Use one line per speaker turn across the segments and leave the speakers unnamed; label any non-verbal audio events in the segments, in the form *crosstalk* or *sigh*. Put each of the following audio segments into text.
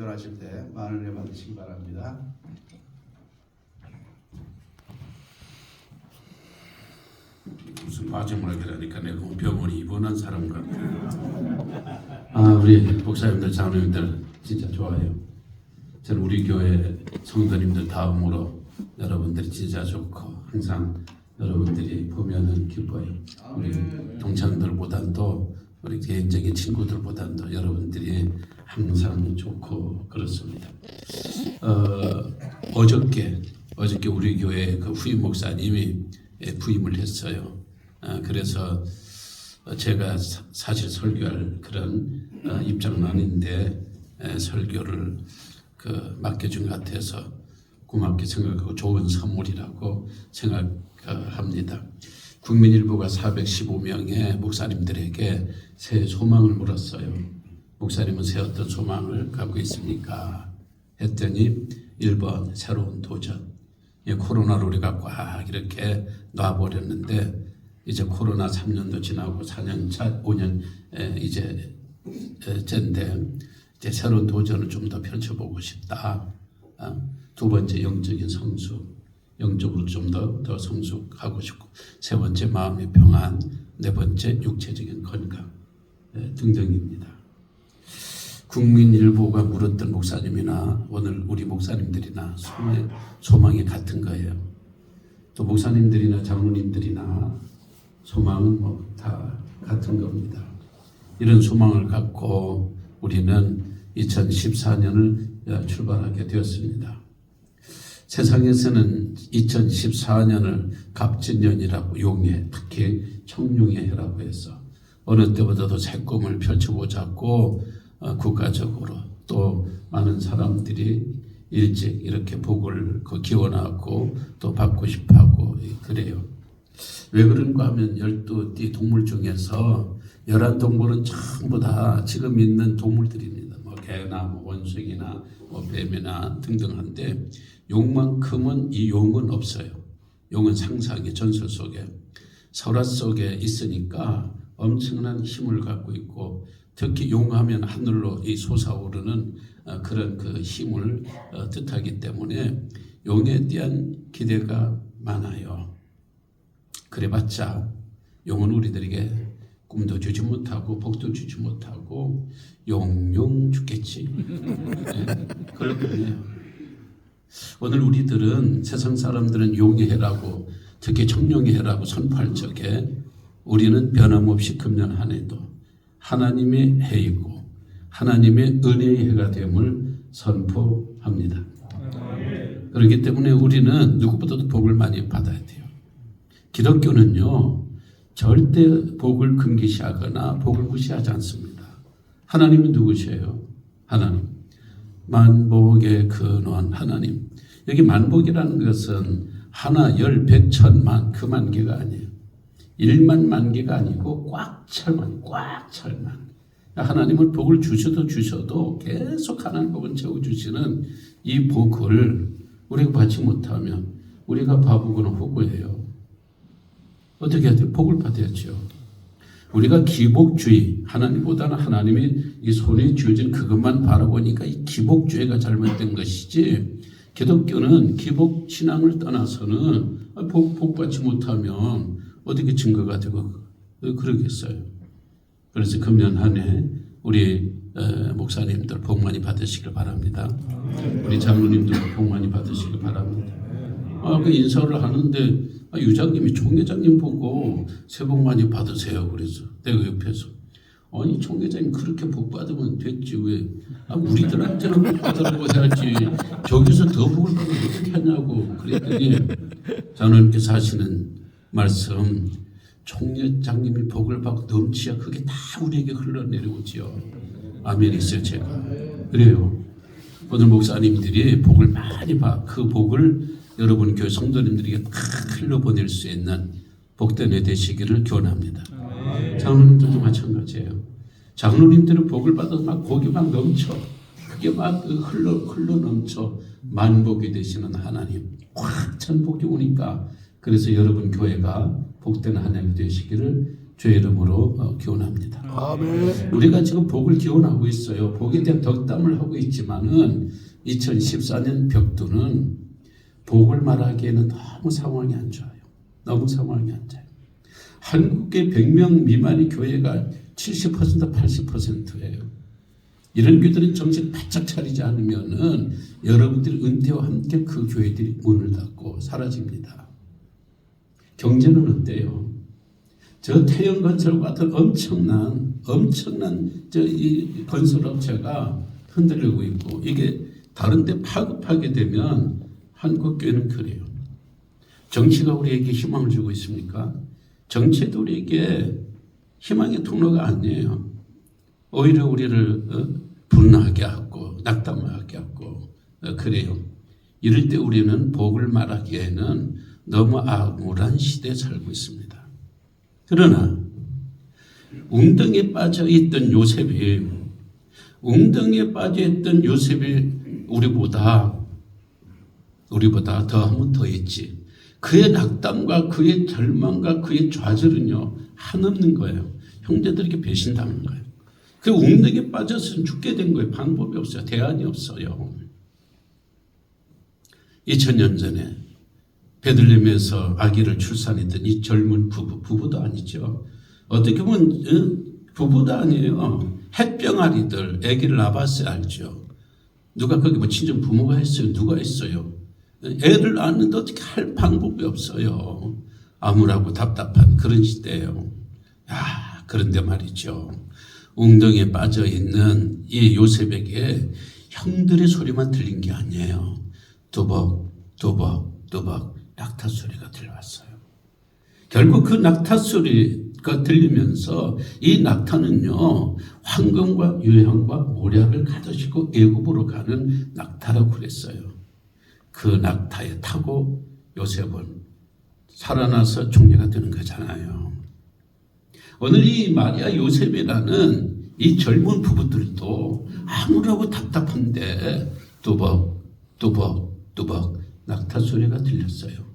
성결하실 때 많은 은혜 받으시기 바랍니다.
무슨 마지막에 하니까 내가 병원에 입원한 사람 같아. 아 우리 목사님들 장로님들 진짜 좋아요. 저는 우리 교회 성도님들 다음으로 여러분들이 진짜 좋고 항상 여러분들이 보면은 기뻐요. 우리 동창들보단도 우리 개인적인 친구들보단 도 여러분들이 항상 좋고 그렇습니다. 어, 어저께 어저께 우리 교회 그 후임 목사님이 예, 부임을 했어요. 아, 그래서 어, 제가 사- 사실 설교할 그런 어, 입장은 아닌데 에, 설교를 그 맡겨준 것 같아서 고맙게 생각하고 좋은 선물이라고 생각합니다. 국민일보가 415명의 목사님들에게 새 소망을 물었어요. 목사님은 새 어떤 소망을 갖고 있습니까? 했더니 1번 새로운 도전. 이 코로나로 우리가 꽉 이렇게 놔버렸는데 이제 코로나 3년도 지나고 4년 차, 5년 에, 이제 에, 젠데 이제 새로운 도전을 좀 더 펼쳐보고 싶다. 아, 두 번째 영적인 성숙, 영적으로 좀 더 더 성숙하고 싶고 세 번째 마음의 평안, 네 번째 육체적인 건강 에, 등등입니다. 국민일보가 물었던 목사님이나 오늘 우리 목사님들이나 소망이, 소망이 같은 거예요. 또 목사님들이나 장로님들이나 소망은 뭐 다 같은 겁니다. 이런 소망을 갖고 우리는 2014년을 출발하게 되었습니다. 세상에서는 2014년을 갑진년이라고 용해, 특히 청룡해라고 해서 어느 때보다도 새 꿈을 펼쳐보자고 어, 국가적으로 또 많은 사람들이 일찍 이렇게 복을 그 기원하고 또 받고 싶어하고 그래요. 왜 그런가 하면 열두 띠 동물 중에서 열한 동물은 전부 다 지금 있는 동물들입니다. 뭐 개나 뭐 원숭이나 뭐 뱀이나 등등한데 용만큼은 이 용은 없어요. 용은 상상의 전설 속에 설화 속에 있으니까 엄청난 힘을 갖고 있고 특히 용하면 하늘로 이 솟아오르는 어, 그런 그 힘을 어, 뜻하기 때문에 용에 대한 기대가 많아요. 그래봤자 용은 우리들에게 꿈도 주지 못하고 복도 주지 못하고 용용 죽겠지. *laughs* 네, 그렇군요. 오늘 우리들은 세상 사람들은 용의 해라고 특히 청룡의 해라고 선포할 적에 우리는 변함없이 금년 한 해도 하나님의 해이고 하나님의 은혜의 해가 됨을 선포합니다. 그렇기 때문에 우리는 누구보다도 복을 많이 받아야 돼요. 기독교는요, 절대 복을 금기시하거나 복을 무시하지 않습니다. 하나님은 누구시에요? 하나님. 만복의 근원 하나님. 여기 만복이라는 것은 하나, 열, 백, 천만 그 만 개가 아니에요. 일만 만 개가 아니고 꽉 찰만, 꽉 찰만. 하나님은 복을 주셔도 주셔도 계속 하나님 복을 채워주시는 이 복을 우리가 받지 못하면 우리가 바보거나 호구예요. 어떻게 해야 돼요? 복을 받아야죠. 우리가 기복주의, 하나님보다는 하나님이 이 손에 쥐어진 그것만 바라보니까 이 기복주의가 잘못된 것이지, 기독교는 기복 신앙을 떠나서는 복, 복받지 못하면 어떻게 증거가 되고 그러겠어요. 그래서 금년 한 해 우리 어, 목사님들 복 많이 받으시길 바랍니다. 우리 장로님들 복 많이 받으시길 바랍니다. 아, 그 인사를 하는데 아, 유장님이 총회장님 보고 새해 복 많이 받으세요. 그래서 내가 옆에서 아니 총회장님 그렇게 복 받으면 됐지 왜 아, 우리들한테는 복 받으라고 해야지 저기서 더 복을 받으면 어떻게 하냐고 그랬더니 장로님께서 하시는 말씀 총회장님이 복을 받고 넘치야 그게 다 우리에게 흘러내려오지요. 아멘 있어요 제가 그래요. 오늘 목사님들이 복을 많이 받, 그 복을 여러분 교회 성도님들에게 다 흘려보낼 수 있는 복된 해 되시기를 기원합니다. 장로님들도 마찬가지예요. 장로님들은 복을 받아서 막 복이 막 넘쳐. 그게 막 흘러, 흘러 넘쳐. 만복이 되시는 하나님. 꽉 찬 복이 오니까 그래서 여러분 교회가 복된 한해 되시기를 주의 이름으로 어, 기원합니다.
아멘.
우리가 지금 복을 기원하고 있어요. 복에 대한 덕담을 하고 있지만은 2014년 벽두는 복을 말하기에는 너무 상황이 안 좋아요. 너무 상황이 안 좋아요. 한국의 100명 미만의 교회가 70% 80%예요. 이런 교회들은 정신 바짝 차리지 않으면은 여러분들 은퇴와 함께 그 교회들이 문을 닫고 사라집니다. 경제는 어때요? 저 태영건설 같은 엄청난 엄청난 저 이 건설업체가 흔들리고 있고 이게 다른데 파급하게 되면 한국 교회는 그래요. 정치가 우리에게 희망을 주고 있습니까? 정치도 우리에게 희망의 통로가 아니에요. 오히려 우리를 어? 분노하게 하고 낙담하게 하고 어, 그래요. 이럴 때 우리는 복을 말하기에는 너무 암울한 시대에 살고 있습니다. 그러나 웅덩이에 빠져 있던 요셉이 웅덩이에 빠져 있던 요셉이 우리보다 우리보다 더 하면 더 했지. 그의 낙담과 그의 절망과 그의 좌절은요 한없는 거예요. 형제들에게 배신당한 거예요. 그 웅덩이에 빠져서 죽게 된 거예요. 방법이 없어요. 대안이 없어요. 2000년 전에 베들레헴에서 아기를 출산했던 이 젊은 부부, 부부도 아니죠. 어떻게 보면 어? 부부도 아니에요. 햇병아리들 아기를 낳았어야 알죠. 누가 거기 뭐 친정 부모가 했어요? 누가 했어요? 애를 낳는데 어떻게 할 방법이 없어요. 암울하고 답답한 그런 시대예요. 야, 그런데 말이죠. 웅덩이에 빠져 있는 이 요셉에게 형들의 소리만 들린 게 아니에요. 두벅, 두벅, 두벅 낙타 소리가 들려왔어요. 결국 그 낙타 소리가 들리면서 이 낙타는요 황금과 유향과 모략을 가져시고 애굽으로 가는 낙타라고 그랬어요. 그 낙타에 타고 요셉은 살아나서 총리가 되는 거잖아요. 오늘 이 마리아 요셉이라는 이 젊은 부부들도 아무라고 답답한데 뚜벅 뚜벅 뚜벅 낙타 소리가 들렸어요.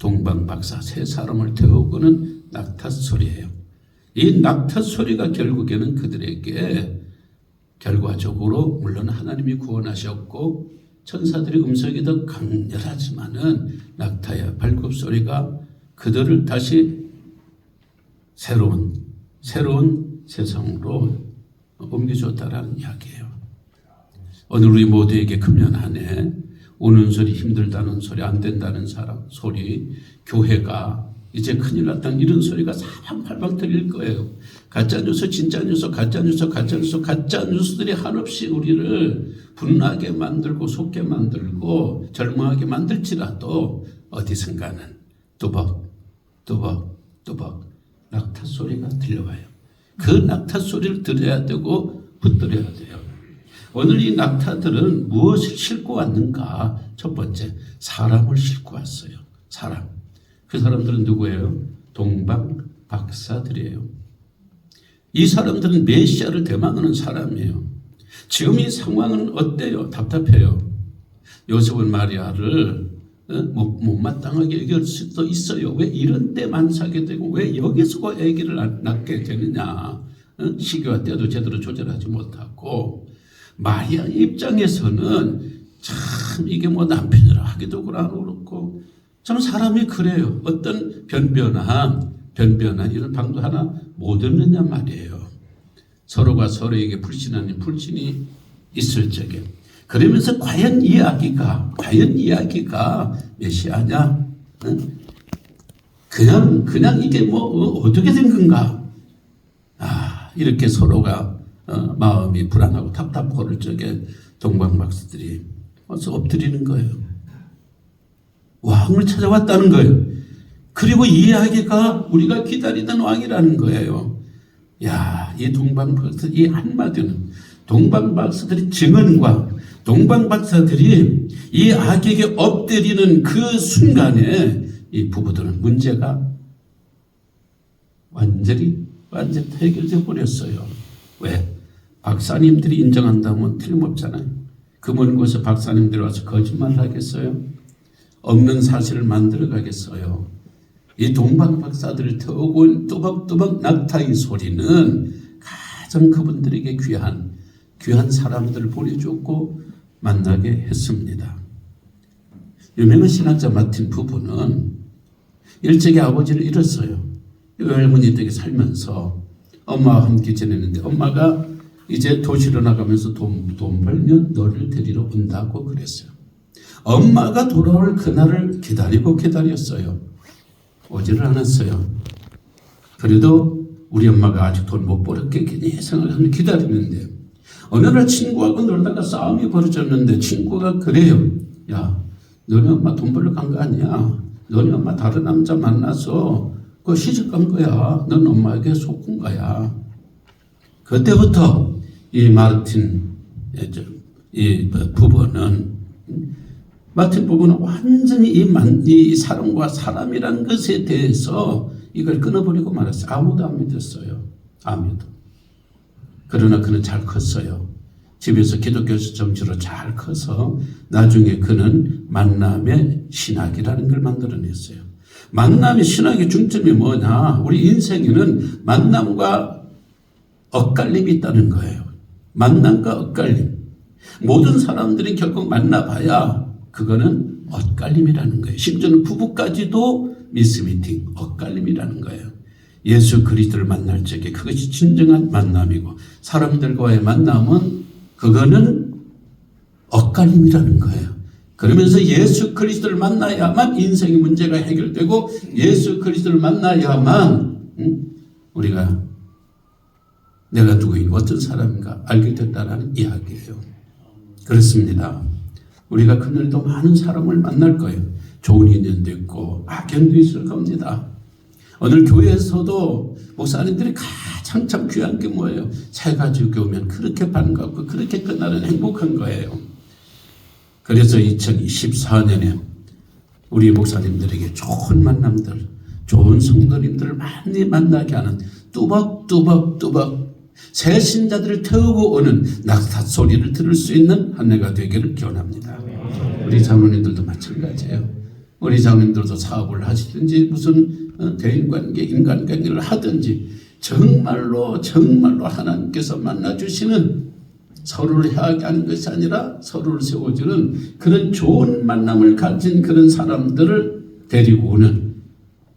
동방 박사 세 사람을 태우고는 낙타 소리예요. 이 낙타 소리가 결국에는 그들에게 결과적으로 물론 하나님이 구원하셨고 천사들의 음성이 더 강렬하지만은 낙타의 발굽 소리가 그들을 다시 새로운 새로운 세상으로 옮겨줬다라는 이야기예요. 오늘 우리 모두에게 금년 한해 우는 소리, 힘들다는 소리, 안 된다는 사람 소리, 교회가 이제 큰일 났다는 이런 소리가 사방팔방 들릴 거예요. 가짜 뉴스, 진짜 뉴스, 가짜 뉴스, 가짜 뉴스, 가짜 뉴스들이 한없이 우리를 분나게 만들고 속게 만들고 절망하게 만들지라도 어디선가는 뚜벅, 뚜벅, 뚜벅 낙타 소리가 들려와요. 그 낙타 소리를 들어야 되고 붙들어야 돼요. 오늘 이 낙타들은 무엇을 싣고 왔는가? 첫 번째, 사람을 싣고 왔어요. 사람. 그 사람들은 누구예요? 동방 박사들이에요. 이 사람들은 메시아를 대망하는 사람이에요. 지금 이 상황은 어때요? 답답해요. 요셉은 마리아를 어, 못- 못마땅하게 여길 수도 있어요. 왜 이런 때만 사게 되고 왜 여기서 그 아기를 낳- 낳게 되느냐? 어? 시기와 때도 제대로 조절하지 못하고 마리아 입장에서는 참 이게 뭐 남편이라 하기도 그렇고 참 사람이 그래요. 어떤 변변한 변변한 이런 방도 하나 못 얻느냐 말이에요. 서로가 서로에게 불신하는 불신이 있을 적에 그러면서 과연 이야기가 과연 이야기가 메시아냐? 응? 그냥 그냥 이게 뭐 어, 어떻게 된 건가? 아 이렇게 서로가 어, 마음이 불안하고 그럴 적에 동방 박사들이 와서 엎드리는 거예요. 왕을 찾아왔다는 거예요. 그리고 이 이야기가 우리가 기다리던 왕이라는 거예요. 야, 이 동방 박사, 이 한마디는 동방 박사들의 증언과 동방 박사들이 이 악에게 엎드리는 그 순간에 이 부부들은 문제가 완전히 완전 해결돼 버렸어요. 왜? 박사님들이 인정한다면 틀림없잖아요. 그 먼 곳에 박사님들이 와서 거짓말을 하겠어요? 없는 사실을 만들어 가겠어요? 이 동방 박사들을 태우고 온 뚜벅뚜벅 낙타의 소리는 가장 그분들에게 귀한 귀한 사람들을 보내줬고 만나게 했습니다. 유명한 신학자 마틴 부부는 일찍이 아버지를 잃었어요. 외할머니 댁에 살면서 엄마와 함께 지내는데 엄마가 이제 도시로 나가면서 돈, 돈 벌면 너를 데리러 온다고 그랬어요. 엄마가 돌아올 그날을 기다리고 기다렸어요. 오지를 않았어요. 그래도 우리 엄마가 아직 돈 못 벌었게 괜히 생각을 기다리는데 어느 날 친구하고 놀다가 싸움이 벌어졌는데 친구가 그래요. 야, 너네 엄마 돈 벌러 간 거 아니야. 너네 엄마 다른 남자 만나서 그 시집 간 거야. 넌 엄마에게 속은 거야. 그때부터 이 저, 이 부부는 마틴 부부는 완전히 이, 만, 이 사람과 사람이라는 것에 대해서 이걸 끊어버리고 말았어요. 아무도 안 믿었어요. 아무도. 그러나 그는 잘 컸어요. 집에서 기독교 정치로 잘 커서 나중에 그는 만남의 신학이라는 걸 만들어냈어요. 만남의 신학의 중점이 뭐냐? 우리 인생에는 만남과 엇갈림이 있다는 거예요. 만남과 엇갈림. 모든 사람들이 결국 만나봐야 그거는 엇갈림이라는 거예요. 심지어는 부부까지도 미스미팅, 엇갈림이라는 거예요. 예수 그리스도를 만날 적에 그것이 진정한 만남이고 사람들과의 만남은 그거는 엇갈림이라는 거예요. 그러면서 예수 그리스도를 만나야만 인생의 문제가 해결되고 예수 그리스도를 만나야만 응? 우리가 내가 누구인 어떤 사람인가 알게 된다는 이야기예요. 그렇습니다. 우리가 그날도 많은 사람을 만날 거예요. 좋은 인연도 있고 악연도 있을 겁니다. 오늘 교회에서도 목사님들이 가장 참 귀한 게 뭐예요? 새 가 지고 오면 그렇게 반갑고 그렇게 끝나는 행복한 거예요. 그래서 2024년에 우리 목사님들에게 좋은 만남들, 좋은 성도님들을 많이 만나게 하는 뚜벅뚜벅뚜벅 새 신자들을 태우고 오는 낙타 소리를 들을 수 있는 한 해가 되기를 기원합니다. 우리 장로님들도 마찬가지예요. 우리 장로님들도 사업을 하시든지 무슨 어, 대인관계, 인간관계를 하든지 정말로 정말로 하나님께서 만나주시는 서로를 해하게 하는 것이 아니라 서로를 세워주는 그런 좋은 만남을 가진 그런 사람들을 데리고 오는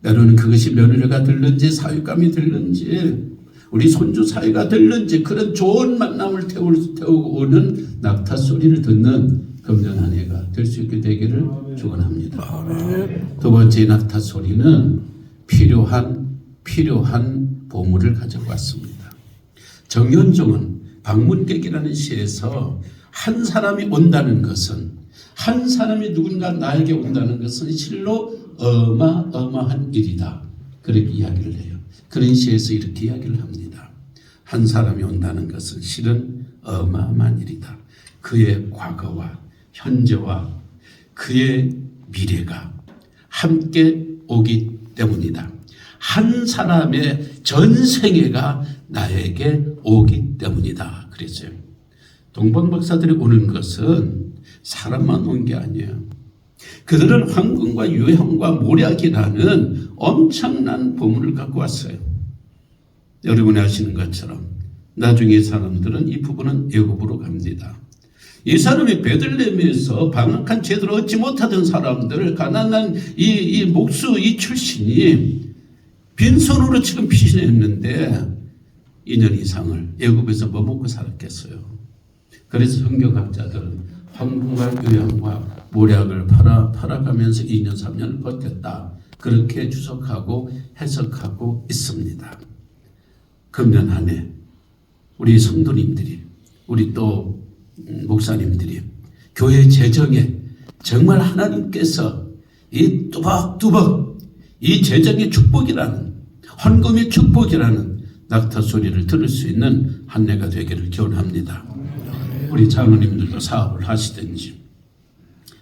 때로는 그것이 며느리가 들는지 사육감이 들는지 우리 손주 사이가 들는지 그런 좋은 만남을 태울, 태우고 오는 낙타 소리를 듣는 금년 한 해가 될 수 있게 되기를 축원합니다. 두 번째 낙타 소리는 필요한 필요한 보물을 가지고 왔습니다. 정현종은 방문객이라는 시에서 한 사람이 온다는 것은 한 사람이 누군가 나에게 온다는 것은 실로 어마어마한 일이다. 그렇게 이야기를 해요. 그런 시에서 이렇게 이야기를 합니다. 한 사람이 온다는 것은 실은 어마어마한 일이다. 그의 과거와 현재와 그의 미래가 함께 오기 때문이다. 한 사람의 전 생애가 나에게 오기 때문이다. 그랬어요. 동방 박사들이 오는 것은 사람만 온 게 아니에요. 그들은 황금과 유형과 모략이라는 엄청난 보물을 갖고 왔어요. 여러분이 아시는 것처럼 나중에 사람들은 이 부분은 애굽으로 갑니다. 이 사람이 베들레헴에서 방학한 제대로 얻지 못하던 사람들을 가난한 이, 이 목수 이 출신이 빈손으로 지금 피신했는데 2년 이상을 애굽에서 뭐 먹고 살았겠어요. 그래서 성경학자들은 황금과 유향과 모략을 팔아, 팔아가면서 2년 3년을 버텼다. 그렇게 주석하고 해석하고 있습니다. 금년 한 해 우리 성도님들이 우리 또 음, 목사님들이 교회 재정에 정말 하나님께서 이 뚜벅뚜벅 이 재정의 축복이라는 헌금의 축복이라는 낙타 소리를 들을 수 있는 한 해가 되기를 기원합니다. 우리 장로님들도 사업을 하시든지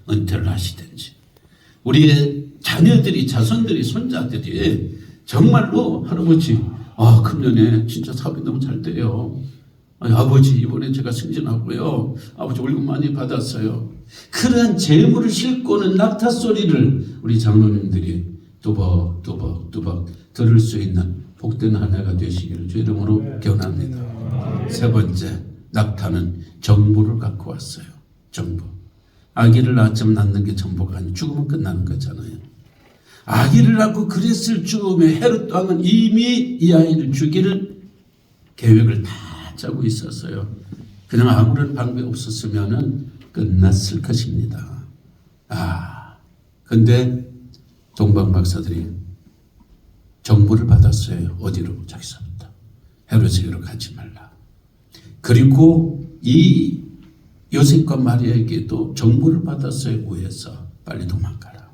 은퇴를 하시든지 우리의 자녀들이 자손들이 손자들이 정말로 할아버지 아 금년에 진짜 사업이 너무 잘 돼요. 아니, 아버지 이번에 제가 승진하고요. 아버지 월급 많이 받았어요. 그러한 재물을 싣고는 낙타 소리를 우리 장로님들이 뚜벅 뚜벅 들을 수 있는 복된 한 해가 되시기를 주 이름으로 기원합니다. 세 번째 낙타는 정보를 갖고 왔어요. 정보. 아기를 낳았지만 낳는 게 정보가 아니고 죽으면 끝나는 거잖아요. 아기를 낳고 그랬을 즈음에 헤롯 왕은 이미 이 아이를 죽이를 계획을 다 짜고 있었어요. 그냥 아무런 방법이 없었으면은 끝났을 것입니다. 아, 근데 동방 박사들이 정보를 받았어요. 어디로? 자기서부터. 헤롯에게로 가지 말라. 그리고 이 요셉과 마리아에게도 정보를 받았어요. 구해서 빨리 도망가라.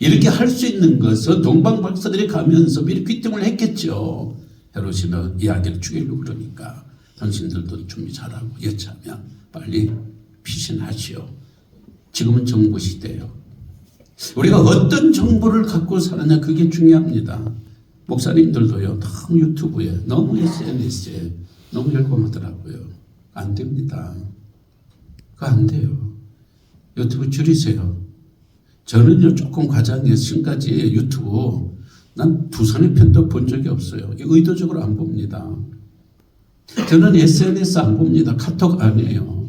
이렇게 할 수 있는 것은 동방 박사들이 가면서 미리 귀뚱을 했겠죠. 헤롯이 너 이야기를 죽이려고 그러니까 당신들도 준비 잘하고 여차하면 빨리 피신하시오. 지금은 정보 시대예요. 우리가 어떤 정보를 갖고 사느냐 그게 중요합니다. 목사님들도요 너무 유튜브에 너무 SNS에 너무 열광하더라고요. 안 됩니다. 그거 안 돼요. 유튜브 줄이세요. 저는요 조금 과장해서 지금까지 유튜브 난 두선의 편도 본 적이 없어요. 의도적으로 안 봅니다. 저는 SNS 안 봅니다. 카톡 안 해요.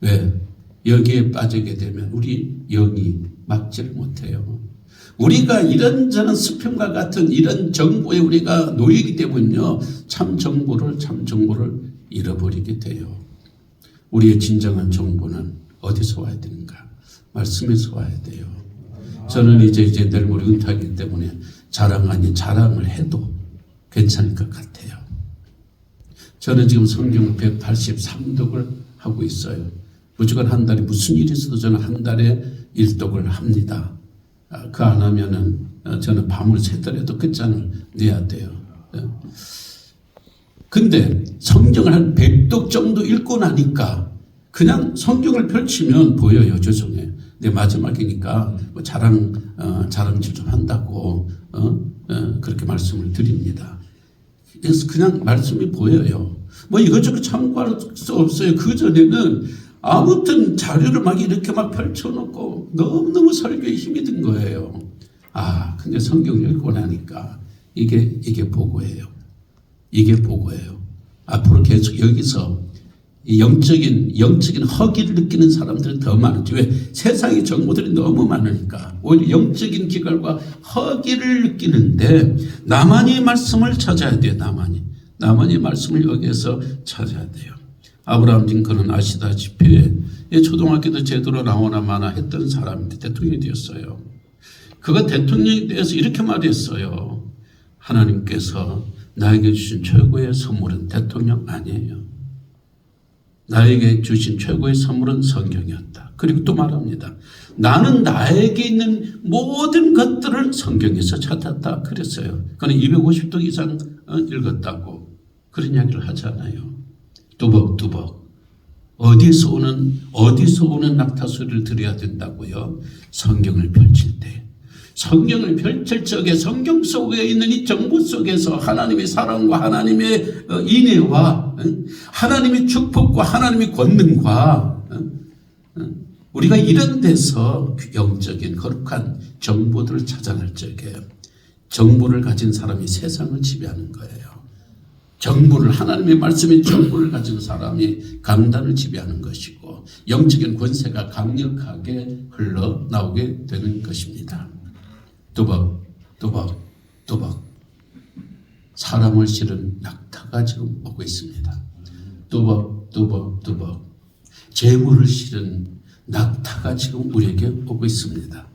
왜? 여기에 빠지게 되면 우리 영이 막지를 못해요. 우리가 이런저런 스팸과 같은 이런 정보에 우리가 놓이기 때문에요. 참 정보를 참 정보를 잃어버리게 돼요. 우리의 진정한 정보는 어디서 와야 되는가? 말씀에서 와야 돼요. 저는 이제 이제 내일 모레 은퇴하기 때문에 자랑 아닌 자랑을 해도 괜찮을 것 같아요. 저는 지금 성경 183독을 하고 있어요. 무조건 한 달에 무슨 일이 있어도 저는 한 달에 일독을 합니다. 아, 그안 하면은 어, 저는 밤을 새더라도 끝장을 내야 돼요. 예. 근데 성경을 한 100독 정도 읽고 나니까 그냥 성경을 펼치면 보여요. 죄송해요. 내 마지막이니까 뭐 자랑 어, 자랑질 좀 한다고 어? 어, 그렇게 말씀을 드립니다. 그래서 그냥 말씀이 보여요. 뭐 이것저것 참고할 수 없어요. 그 전에는 아무튼 자료를 막 이렇게 막 펼쳐놓고 너무너무 설교에 힘이 든 거예요. 아, 근데 성경 읽고 나니까 이게 이게 보고예요. 이게 보고예요. 앞으로 계속 여기서 이 영적인 영적인 허기를 느끼는 사람들은 더 많은지 왜 세상의 정보들이 너무 많으니까 오히려 영적인 기갈과 허기를 느끼는데 나만이 말씀을 찾아야 돼요. 나만이 나만이 말씀을 여기에서 찾아야 돼요. 아브라함 링컨은 아시다시피 이 초등학교도 제대로 나오나 마나 했던 사람인데 대통령이 되었어요. 그가 대통령이 되어서 이렇게 말했어요. 하나님께서 나에게 주신 최고의 선물은 대통령 아니에요. 나에게 주신 최고의 선물은 성경이었다. 그리고 또 말합니다. 나는 나에게 있는 모든 것들을 성경에서 찾았다. 그랬어요. 그는 250도 이상 어, 읽었다고 그런 이야기를 하잖아요. 두벅두벅. 어디서 오는, 어디서 오는 낙타 소리를 들어야 된다고요? 성경을 펼칠 때. 성경을 펼칠 적에 성경 속에 있는 이 정보 속에서 하나님의 사랑과 하나님의 어, 인애와 응? 하나님의 축복과 하나님의 권능과? 우리가 이런 데서 영적인 거룩한 정보들을 찾아낼 적에 정보를 가진 사람이 세상을 지배하는 거예요. 정보를 하나님의 말씀의 정보를 가진 사람이 강단을 지배하는 것이고 영적인 권세가 강력하게 흘러나오게 되는 것입니다. 두벅 두벅 두벅 사람을 실은 낙타가 지금 오고 있습니다. 두벅 두벅 두벅 재물을 실은 낙타가 지금 우리에게 오고 있습니다.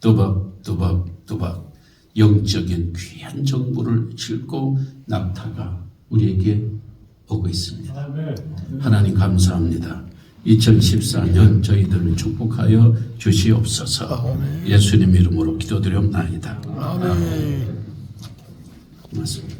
두벅 두벅 두벅 영적인 귀한 정보를 싣고 낙타가 우리에게 오고 있습니다. 하나님 감사합니다. 2014년 저희들을 축복하여 주시옵소서. 예수님 이름으로 기도드리옵나이다.
아멘.
고맙습니다.